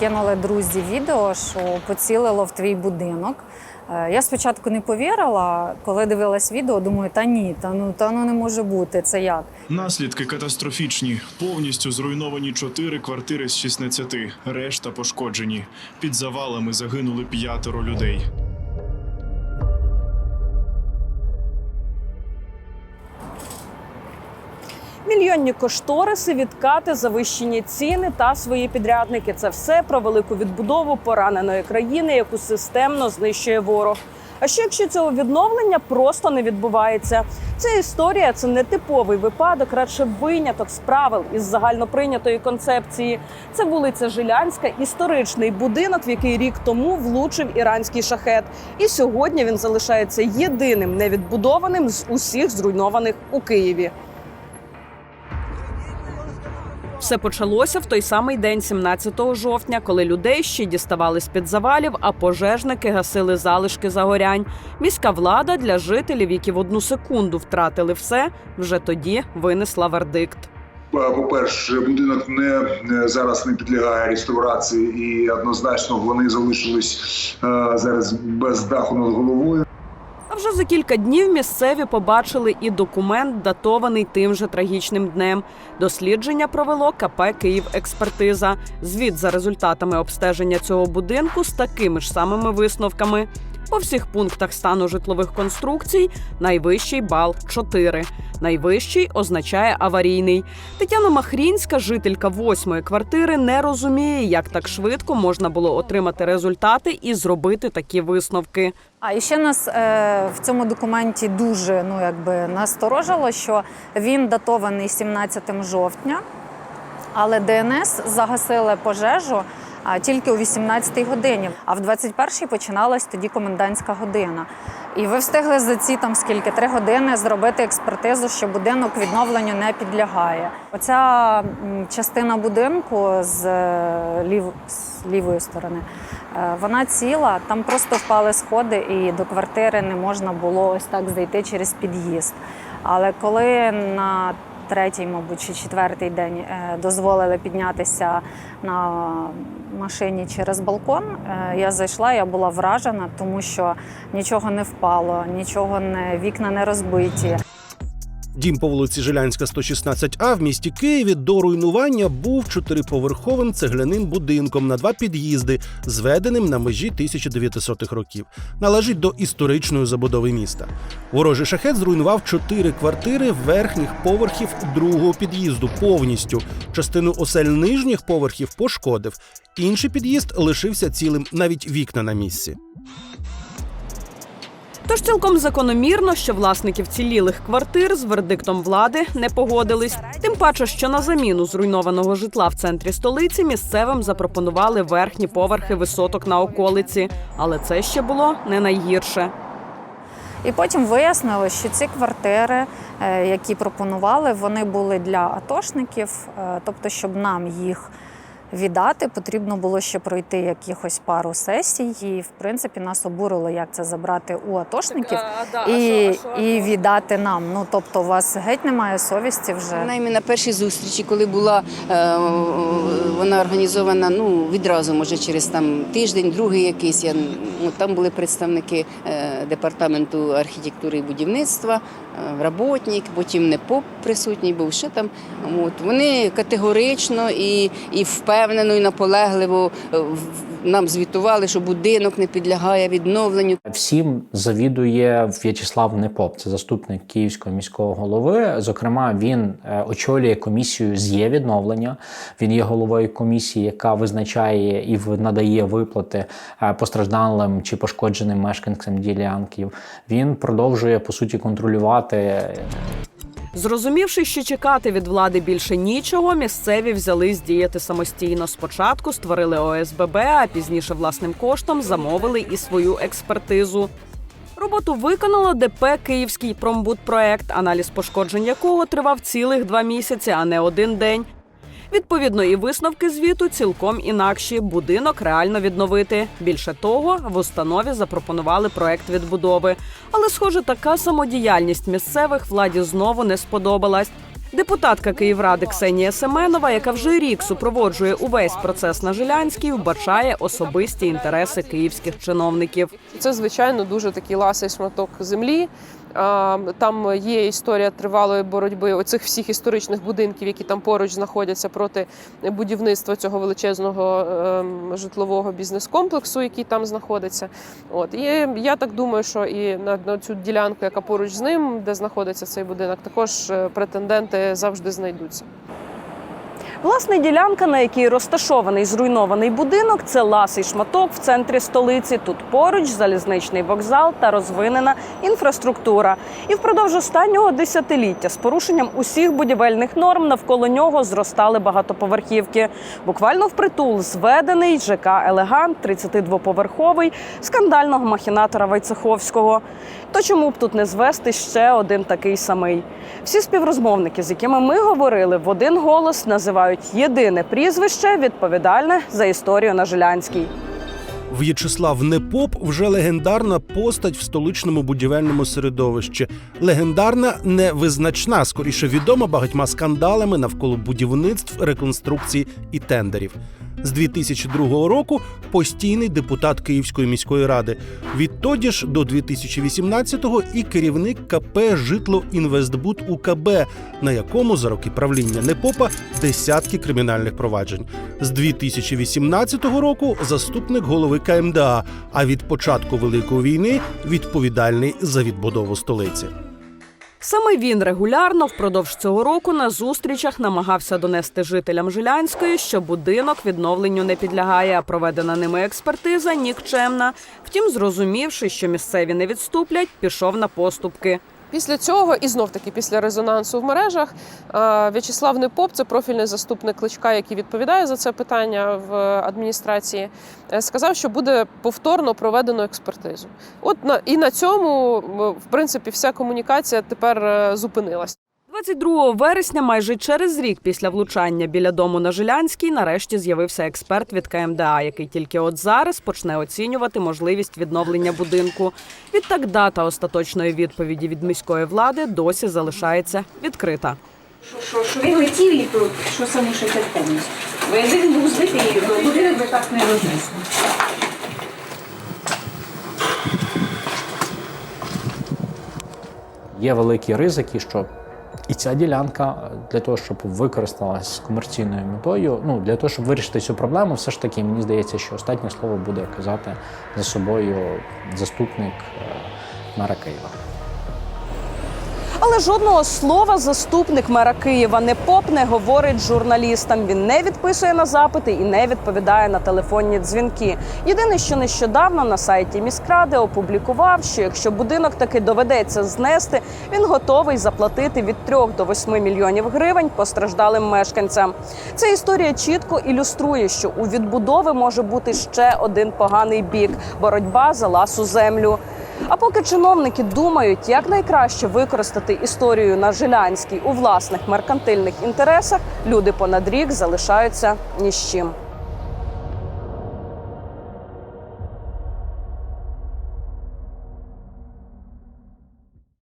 скинули друзі відео, що поцілило в твій будинок. Е, Я спочатку не повірила, коли дивилась відео, думаю, та ні, та ну та ну не може бути. Це як? Наслідки катастрофічні. Повністю зруйновані чотири квартири з 16, решта пошкоджені. Під завалами загинули п'ятеро людей. Мільйонні кошториси, відкати, завищені ціни та свої підрядники це все про велику відбудову пораненої країни, яку системно знищує ворог. А що якщо цього відновлення просто не відбувається? Ця історія це не типовий випадок, радше виняток з правил із загальноприйнятої концепції. Це вулиця Жилянська, історичний будинок, в який рік тому влучив іранський шахет. І сьогодні він залишається єдиним невідбудованим з усіх зруйнованих у Києві. Все почалося в той самий день, 17 жовтня, коли людей ще діставали з під завалів, а пожежники гасили залишки загорянь. Міська влада для жителів, які в одну секунду втратили все, вже тоді винесла вердикт. Е, По-перше, будинок не зараз не підлягає реставрації, і однозначно вони залишились е, зараз без даху над головою. Вже за кілька днів місцеві побачили і документ, датований тим же трагічним днем. Дослідження провело КП «Київекспертиза». Звіт за результатами обстеження цього будинку з такими ж самими висновками. По всіх пунктах стану житлових конструкцій найвищий бал 4. Найвищий означає аварійний. Тетяна Махрінська, жителька восьмої квартири, не розуміє, як так швидко можна було отримати результати і зробити такі висновки. А і ще нас е, в цьому документі дуже ну якби насторожило, що він датований 17 жовтня, але ДНС загасили пожежу тільки о 18-й годині. А в 21-й починалась тоді комендантська година. І ви встигли за ці там скільки три години зробити експертизу, що будинок відновленню не підлягає. Оця частина будинку з, е, лів, з лівої сторони. Е, Вона ціла, там просто впали сходи, і до квартири не можна було ось так зайти через під'їзд. Але коли на третій, мабуть, чи четвертий день е, дозволили піднятися на машині через балкон, е, я зайшла, я була вражена, тому що нічого не впало, нічого не вікна не розбиті. Дім по вулиці Жилянська, 116А в місті Києві до руйнування був чотириповерховим цегляним будинком на два під'їзди, зведеним на межі 1900-х років. Належить до історичної забудови міста. Ворожий шахет зруйнував чотири квартири верхніх поверхів другого під'їзду повністю. Частину осель нижніх поверхів пошкодив. Інший під'їзд лишився цілим, навіть вікна на місці. Тож цілком закономірно, що власники вцілілих квартир з вердиктом влади не погодились. Тим паче, що на заміну зруйнованого житла в центрі столиці місцевим запропонували верхні поверхи висоток на околиці. Але це ще було не найгірше. І потім вияснили, що ці квартири, е, які пропонували, вони були для атошників, е, тобто, щоб нам їх віддати, потрібно було ще пройти якихось пару сесій. І, в принципі, нас обурило, як це забрати у атошників і, і віддати нам. Ну тобто, у вас геть немає совісті вже. Принаймні на першій зустрічі, коли була е, вона організована, ну відразу, може, через там тиждень, другий якийсь. Я ну, там були представники е, департаменту архітектури і будівництва, работник, потім не поп присутній був ще там. От вони категорично і, і впевнено, і наполегливо е, нам звітували, що будинок не підлягає відновленню. Всім завідує В'ячеслав Непоп, це заступник київського міського голови. Зокрема, він е, очолює комісію з є відновлення. Він є головою комісії, яка визначає і надає виплати е, постраждалим чи пошкодженим мешканцям ділянків. Він продовжує по суті контролювати е, Зрозумівши, що чекати від влади більше нічого, місцеві взялись діяти самостійно. Спочатку створили ОСББ, а пізніше власним коштом замовили і свою експертизу. Роботу виконало ДП Київський промбудпроект, аналіз пошкоджень якого тривав цілих два місяці, а не один день. Відповідно, і висновки звіту цілком інакші. Будинок реально відновити. Більше того, в установі запропонували проект відбудови. Але, схоже, така самодіяльність місцевих владі знову не сподобалась. Депутатка Київради Ксенія Семенова, яка вже рік супроводжує увесь процес на Жилянській, вбачає особисті інтереси київських чиновників. Це звичайно дуже такий ласий шматок землі. Там є історія тривалої боротьби оцих всіх історичних будинків, які там поруч знаходяться проти будівництва цього величезного ем, житлового бізнес-комплексу, який там знаходиться. От і я так думаю, що і на, на цю ділянку, яка поруч з ним, де знаходиться цей будинок, також е, претенденти завжди знайдуться. Власне, ділянка, на якій розташований зруйнований будинок, це ласий шматок в центрі столиці. Тут поруч залізничний вокзал та розвинена інфраструктура. І впродовж останнього десятиліття з порушенням усіх будівельних норм навколо нього зростали багатоповерхівки. Буквально впритул зведений ЖК Елегант, 32-поверховий, скандального махінатора Вайцеховського. То чому б тут не звести ще один такий самий? Всі співрозмовники, з якими ми говорили, в один голос називають єдине прізвище, відповідальне за історію на Жилянській. В'ячеслав Непоп вже легендарна постать в столичному будівельному середовищі. Легендарна, невизначна, скоріше відома багатьма скандалами навколо будівництв, реконструкцій і тендерів. З 2002 року постійний депутат Київської міської ради. Відтоді ж до 2018-го і керівник КП Житло Інвестбуд УКБ, на якому за роки правління Непопа десятки кримінальних проваджень. З 2018 року заступник голови КМДА. А від початку великої війни відповідальний за відбудову столиці. Саме він регулярно впродовж цього року на зустрічах намагався донести жителям Жилянської, що будинок відновленню не підлягає, а проведена ними експертиза нікчемна. Втім, зрозумівши, що місцеві не відступлять, пішов на поступки. Після цього, і знов таки після резонансу в мережах, В'ячеслав Непоп, це профільний заступник кличка, який відповідає за це питання в адміністрації, е, сказав, що буде повторно проведено експертизу. От на і на цьому, в принципі, вся комунікація тепер е, зупинилась. 22 вересня, майже через рік після влучання біля дому на Жилянській, нарешті з'явився експерт від КМДА, який тільки от зараз почне оцінювати можливість відновлення будинку. Відтак дата остаточної відповіді від міської влади досі залишається відкрита. Що, що він летів і то, що саме ще це повністю. Бо якби він був збитий, то будинок би так не рознесло. Є великі ризики, що і ця ділянка для того, щоб використалась з комерційною метою, ну для того, щоб вирішити цю проблему, все ж таки мені здається, що останнє слово буде казати за собою заступник е, мера Києва. Але жодного слова заступник мера Києва не поп не говорить журналістам. Він не відписує на запити і не відповідає на телефонні дзвінки. Єдине, що нещодавно на сайті міськради опублікував, що якщо будинок таки доведеться знести, він готовий заплатити від 3 до 8 мільйонів гривень постраждалим мешканцям. Ця історія чітко ілюструє, що у відбудови може бути ще один поганий бік боротьба за ласу землю. А поки чиновники думають, як найкраще використати історію на Жилянській у власних меркантильних інтересах, люди понад рік залишаються ні з чим.